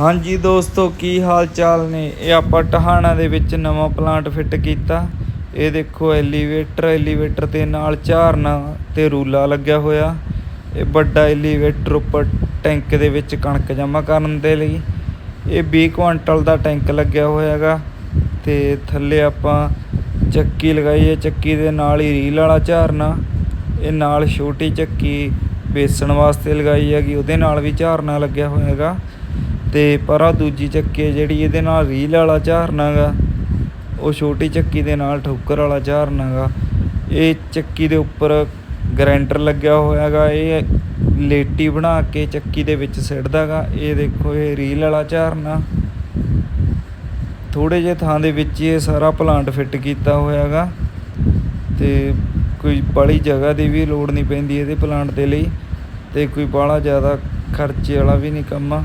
ਹਾਂਜੀ ਦੋਸਤੋ, ਕੀ ਹਾਲ ਚਾਲ ਨੇ? ਇਹ ਆਪਾਂ ਟਹਾਣਾ ਦੇ ਵਿੱਚ ਨਵਾਂ ਪਲਾਂਟ ਫਿੱਟ ਕੀਤਾ। ਇਹ ਦੇਖੋ ਐਲੀਵੇਟਰ ਐਲੀਵੇਟਰ ਦੇ ਨਾਲ ਝਾਰਨਾ ਤੇ ਰੂਲਾ ਲੱਗਿਆ ਹੋਇਆ। ਇਹ ਵੱਡਾ ਐਲੀਵੇਟਰ ਉੱਪਰ ਟੈਂਕ ਦੇ ਵਿੱਚ ਕਣਕ ਜਮ੍ਹਾਂ ਕਰਨ ਦੇ ਲਈ। ਇਹ 20 ਕੁਆਂਟਲ ਦਾ ਟੈਂਕ ਲੱਗਿਆ ਹੋਇਆ ਹੈਗਾ ਤੇ ਥੱਲੇ ਆਪਾਂ ਚੱਕੀ ਲਗਾਈ ਹੈ। ਚੱਕੀ ਦੇ ਨਾਲ ਹੀ ਰੀਲ ਵਾਲਾ ਝਾਰਨਾ। ਇਹ ਨਾਲ ਛੋਟੀ ਚੱਕੀ ਵੇਸਣ ਵਾਸਤੇ ਲਗਾਈ ਹੈਗੀ, ਉਹਦੇ ਨਾਲ ਵੀ ਝਾਰਨਾ ਲੱਗਿਆ ਹੋਇਆ ਹੈਗਾ ਤੇ ਪਰ ਆਹ ਦੂਜੀ ਚੱਕੀ ਹੈ ਜਿਹੜੀ ਇਹਦੇ ਨਾਲ ਰੀਲ ਵਾਲਾ ਝਾਰਨਾ ਗਾ, ਉਹ ਛੋਟੀ ਚੱਕੀ ਦੇ ਨਾਲ ਠੋਕਰ ਵਾਲਾ ਝਾਰਨਾ ਗਾ। ਇਹ ਚੱਕੀ ਦੇ ਉੱਪਰ ਗ੍ਰਾਈਂਡਰ ਲੱਗਿਆ ਹੋਇਆ ਹੈਗਾ ਇਹ ਲੇਟੀ ਬਣਾ ਕੇ ਚੱਕੀ ਦੇ ਵਿੱਚ ਸਿੱਟਦਾ ਗਾ। ਇਹ ਦੇਖੋ, ਇਹ ਰੀਲ ਵਾਲਾ ਝਾਰਨਾ। ਥੋੜੇ ਜਿਹੇ ਥਾਂ ਦੇ ਵਿੱਚ ਇਹ ਸਾਰਾ ਪਲਾਂਟ ਫਿੱਟ ਕੀਤਾ ਹੋਇਆ ਹੈਗਾ ਤੇ ਕੋਈ ਬੜੀ ਜਗ੍ਹਾ ਦੀ ਵੀ ਲੋੜ ਨਹੀਂ ਪੈਂਦੀ ਇਹਦੇ ਪਲਾਂਟ ਦੇ ਲਈ ਤੇ ਕੋਈ ਬਾਹਲਾ ਜ਼ਿਆਦਾ ਖਰਚੇ ਵਾਲਾ ਵੀ ਨਹੀਂ ਕੰਮ ਆ।